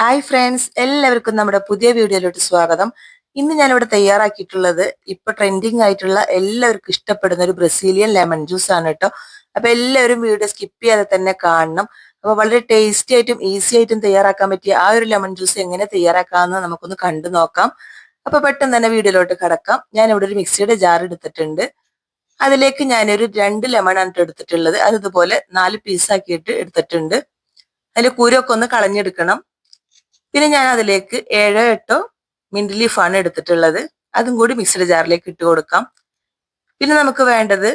Hi friends എല്ലാവർക്കും നമ്മുടെ പുതിയ വീഡിയോയിലോട്ട് സ്വാഗതം. ഇന്ന് ഞാനിവിടെ തയ്യാറാക്കിയിട്ടുള്ളത് ഇപ്പൊ ട്രെൻഡിങ് ആയിട്ടുള്ള എല്ലാവർക്കും ഇഷ്ടപ്പെടുന്ന ഒരു ബ്രസീലിയൻ ലെമൺ ജ്യൂസ് ആണ് കേട്ടോ. അപ്പൊ എല്ലാവരും വീഡിയോ സ്കിപ്പ് ചെയ്യാതെ തന്നെ കാണണം. അപ്പൊ വളരെ ടേസ്റ്റി ആയിട്ടും ഈസി ആയിട്ടും തയ്യാറാക്കാൻ പറ്റിയ ആ ഒരു ലെമൺ ജ്യൂസ് എങ്ങനെ തയ്യാറാക്കാമെന്ന് നമുക്കൊന്ന് കണ്ടു നോക്കാം. അപ്പൊ പെട്ടെന്ന് തന്നെ വീഡിയോയിലോട്ട് കടക്കാം. ഞാൻ ഇവിടെ ഒരു മിക്സിയുടെ ജാർ എടുത്തിട്ടുണ്ട്. അതിലേക്ക് ഞാനൊരു രണ്ട് ലെമൺ ആണ് എടുത്തിട്ടുള്ളത്. അത് ഇതുപോലെ നാല് പീസാക്കിയിട്ട് എടുത്തിട്ടുണ്ട്. അതിൽ കുരൊക്കെ ഒന്ന് കളഞ്ഞെടുക്കണം. പിന്നെ ഞാൻ അതിലേക്ക് ഏഴോ എട്ടോ മിന്റ് ലീഫാണ് എടുത്തിട്ടുള്ളത്. അതും കൂടി മിക്സഡ് ജാറിലേക്ക് ഇട്ട് കൊടുക്കാം. പിന്നെ നമുക്ക് വേണ്ടത്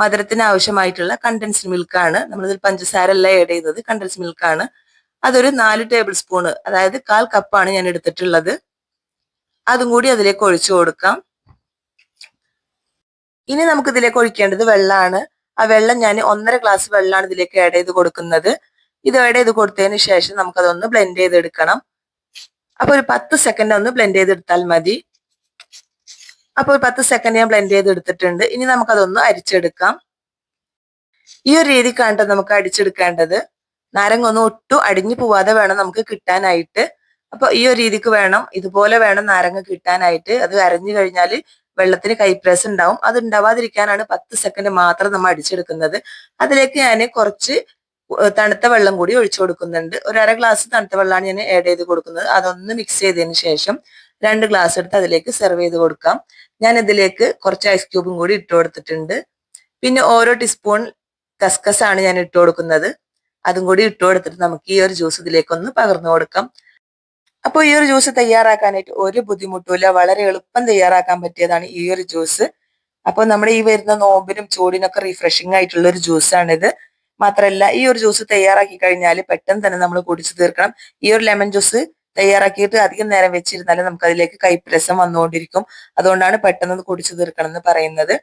മധുരത്തിന് ആവശ്യമായിട്ടുള്ള കണ്ടൻസ്ഡ് മിൽക്കാണ് നമ്മളിതിൽ പഞ്ചസാര അല്ല ആഡ് ചെയ്തത്. കണ്ടൻസ്ഡ് മിൽക്കാണ് അതൊരു നാല് ടേബിൾ സ്പൂണ് അതായത് കാൽ കപ്പാണ് ഞാൻ എടുത്തിട്ടുള്ളത്. അതും കൂടി അതിലേക്ക് ഒഴിച്ചു കൊടുക്കാം. ഇനി നമുക്ക് ഇതിലേക്ക് ഒഴിക്കേണ്ടത് വെള്ളമാണ്. ആ വെള്ളം ഞാൻ ഒന്നര ഗ്ലാസ് വെള്ളമാണ് ഇതിലേക്ക് ആഡ് ചെയ്ത് കൊടുക്കുന്നത്. ഇത് ആഡ് ചെയ്ത് കൊടുത്തതിന് ശേഷം നമുക്കതൊന്ന് ബ്ലെൻഡ് ചെയ്തെടുക്കണം. അപ്പൊ ഒരു പത്ത് സെക്കൻഡ് ഒന്ന് ബ്ലെൻഡ് ചെയ്തെടുത്താൽ മതി. അപ്പൊ ഒരു പത്ത് സെക്കൻഡ് ഞാൻ ബ്ലെൻഡ് ചെയ്തെടുത്തിട്ടുണ്ട്. ഇനി നമുക്കതൊന്ന് അരിച്ചെടുക്കാം. ഈ ഒരു രീതിക്കാണ് നമുക്ക് അടിച്ചെടുക്കേണ്ടത്. നാരങ്ങ ഒന്നും ഒട്ടും അടിഞ്ഞു പോവാതെ വേണം നമുക്ക് കിട്ടാനായിട്ട്. അപ്പൊ ഈ ഒരു രീതിക്ക് വേണം. ഇതുപോലെ വേണം നാരങ്ങ കിട്ടാനായിട്ട്. അത് അരഞ്ഞു കഴിഞ്ഞാൽ വെള്ളത്തിന് കൈപ്രസ് ഉണ്ടാവും. അത് ഉണ്ടാവാതിരിക്കാനാണ് പത്ത് സെക്കൻഡ് മാത്രം നമ്മൾ അടിച്ചെടുക്കുന്നത്. അതിലേക്ക് ഞാൻ കുറച്ച് തണുത്ത വെള്ളം കൂടി ഒഴിച്ചു കൊടുക്കുന്നുണ്ട്. ഒരു അര ഗ്ലാസ് തണുത്ത വെള്ളമാണ് ഞാൻ ആഡ് ചെയ്ത് കൊടുക്കുന്നത്. അതൊന്ന് മിക്സ് ചെയ്തതിന് ശേഷം രണ്ട് ഗ്ലാസ് എടുത്ത് അതിലേക്ക് സെർവ് ചെയ്ത് കൊടുക്കാം. ഞാൻ ഇതിലേക്ക് കുറച്ച് ഐസ് ക്യൂബും കൂടി ഇട്ട് കൊടുത്തിട്ടുണ്ട്. പിന്നെ ഓരോ ടീസ്പൂൺ കസ്കസ് ആണ് ഞാൻ ഇട്ട് കൊടുക്കുന്നത്. അതും കൂടി ഇട്ട് കൊടുത്തിട്ട് നമുക്ക് ഈ ഒരു ജ്യൂസ് ഇതിലേക്ക് ഒന്ന് പകർന്നു കൊടുക്കാം. അപ്പോൾ ഈ ഒരു ജ്യൂസ് തയ്യാറാക്കാനായിട്ട് ഒരു ബുദ്ധിമുട്ടുമില്ല. വളരെ എളുപ്പം തയ്യാറാക്കാൻ പറ്റിയതാണ് ഈ ഒരു ജ്യൂസ് അപ്പോൾ നമ്മുടെ ഈ വരുന്ന നോമ്പിനും ചൂടിനൊക്കെ റിഫ്രഷിംഗ് ആയിട്ടുള്ള ഒരു ജ്യൂസാണിത് മാത്രമല്ല ഈ ഒരു ജ്യൂസ് തയ്യാറാക്കി കഴിഞ്ഞാൽ പെട്ടെന്ന് തന്നെ നമ്മൾ കുടിച്ചു തീർക്കണം. ഈ ഒരു ലെമൺ ജ്യൂസ് തയ്യാറാക്കിയിട്ട് അധികം നേരം വെച്ചിരുന്നാൽ നമുക്ക് അതിലേക്ക് കൈപ്രസം വന്നുകൊണ്ടിരിക്കും. അതുകൊണ്ടാണ് പെട്ടെന്ന് കുടിച്ചു തീർക്കണം എന്ന് പറയുന്നത്.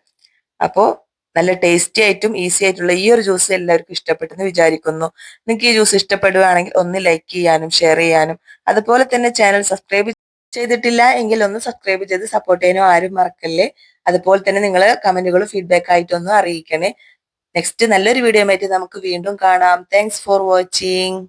അപ്പോൾ നല്ല ടേസ്റ്റി ആയിട്ടും ഈസി ആയിട്ടുള്ള ഈ ഒരു ജ്യൂസ് എല്ലാവർക്കും ഇഷ്ടപ്പെട്ടെന്ന് വിചാരിക്കുന്നു. നിങ്ങൾക്ക് ഈ ജ്യൂസ് ഇഷ്ടപ്പെടുകയാണെങ്കിൽ ഒന്ന് ലൈക്ക് ചെയ്യാനും ഷെയർ ചെയ്യാനും. അതുപോലെ തന്നെ ചാനൽ സബ്സ്ക്രൈബ് ചെയ്തിട്ടില്ല എങ്കിൽ ഒന്ന് സബ്സ്ക്രൈബ് ചെയ്ത് സപ്പോർട്ട് ചെയ്യാനും ആരും മറക്കല്ലേ? അതുപോലെ തന്നെ നിങ്ങൾ കമന്റുകളും ഫീഡ്ബാക്ക് ആയിട്ടൊന്നും അറിയിക്കണേ. നെക്സ്റ്റ് നല്ലൊരു വീഡിയോ ആയിട്ട് നമുക്ക് വീണ്ടും കാണാം. Thanks for watching